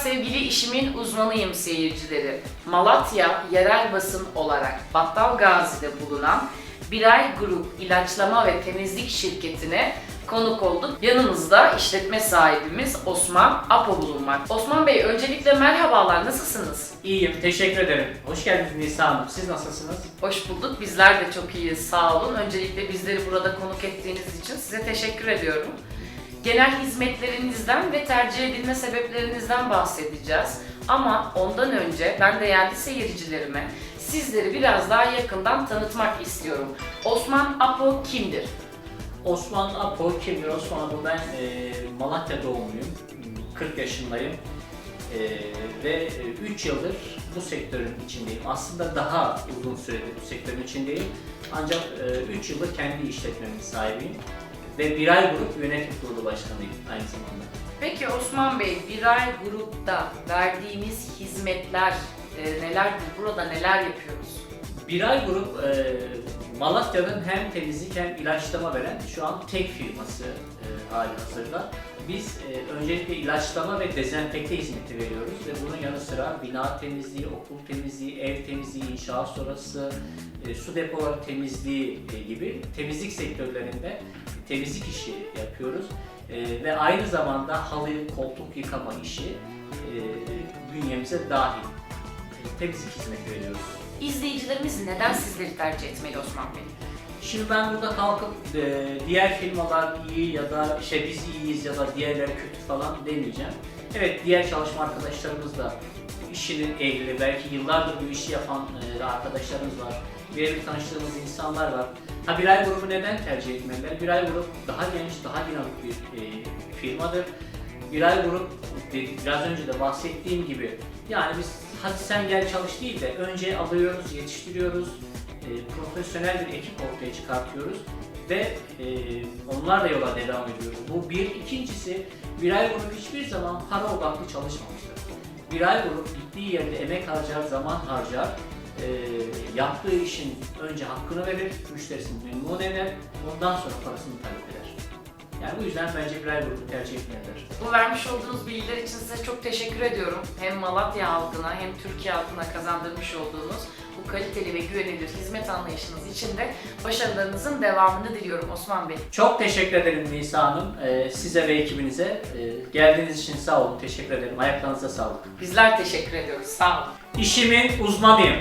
sevgili işimin uzmanıyım seyircileri. Malatya yerel basın olarak Battal Gazi'de bulunan Biray Grup İlaçlama ve Temizlik Şirketi'ne konuk olduk. Yanımızda işletme sahibimiz Osman Apo bulunmak. Osman Bey öncelikle merhabalar, nasılsınız? İyiyim, teşekkür ederim. Hoş geldiniz Nisa Hanım. Siz nasılsınız? Hoş bulduk. Bizler de çok iyiyiz. Sağ olun. Öncelikle bizleri burada konuk ettiğiniz için size teşekkür ediyorum. Genel hizmetlerinizden ve tercih edilme sebeplerinizden bahsedeceğiz. Ama ondan önce ben değerli seyircilerime sizleri biraz daha yakından tanıtmak istiyorum. Osman Apo kimdir? Osman Apo kimdir? Osman Apo ben e, Malatya doğumluyum. 40 yaşındayım. E, ve 3 yıldır bu sektörün içindeyim. Aslında daha uzun süredir bu sektörün içindeyim. Ancak 3 yıldır kendi işletmemin sahibiyim. Ve Biray Grup Yönetim Kurulu Başkanıyım aynı zamanda. Peki Osman Bey, Biray Grup'ta verdiğimiz hizmetler e, nelerdir? Burada neler yapıyoruz? Biray Grup e, Malatya'nın hem temizlik hem ilaçlama veren şu an tek firması e, hali hazırda. Biz e, öncelikle ilaçlama ve dezenfekte hizmeti veriyoruz ve bunun yanı sıra bina temizliği, okul temizliği, ev temizliği, inşaat sonrası, e, su depoları temizliği e, gibi temizlik sektörlerinde temizlik işi yapıyoruz. E, ve aynı zamanda halı, koltuk yıkama işi e, bünyemize dahil. E, temizlik hizmeti veriyoruz. İzleyicilerimiz neden sizleri tercih etmeli Osman Bey? Şimdi ben burada kalkıp e, diğer firmalar iyi ya da işte biz iyiyiz ya da diğerleri kötü falan demeyeceğim. Evet diğer çalışma arkadaşlarımız da işinin ehli, belki yıllardır bu işi yapan e, arkadaşlarımız var. Birebir tanıştığımız insanlar var. Ha Biray grubu neden tercih etmeliler? Biray grup daha genç, daha dinamik bir e, firmadır. Biray grup biraz önce de bahsettiğim gibi yani biz hadi sen gel çalış değil de önce alıyoruz, yetiştiriyoruz, e, profesyonel bir ekip ortaya çıkartıyoruz ve e, onlarla yola devam ediyoruz. Bu bir. ikincisi Biray Grup hiçbir zaman para odaklı çalışmamıştır. Biray Grup gittiği yerde emek harcar, zaman harcar, e, yaptığı işin önce hakkını verir, müşterisini memnun eder, ondan sonra parasını talep. Yani bu yüzden bence Biray Grup'u tercih etmeliler. Bu vermiş olduğunuz bilgiler için size çok teşekkür ediyorum. Hem Malatya halkına hem Türkiye halkına kazandırmış olduğunuz bu kaliteli ve güvenilir hizmet anlayışınız için de başarılarınızın devamını diliyorum Osman Bey. Çok teşekkür ederim Nisa Hanım. E, size ve ekibinize e, geldiğiniz için sağ olun. Teşekkür ederim. Ayaklarınıza sağlık. Bizler teşekkür ediyoruz. Sağ olun. İşimin uzmanıyım.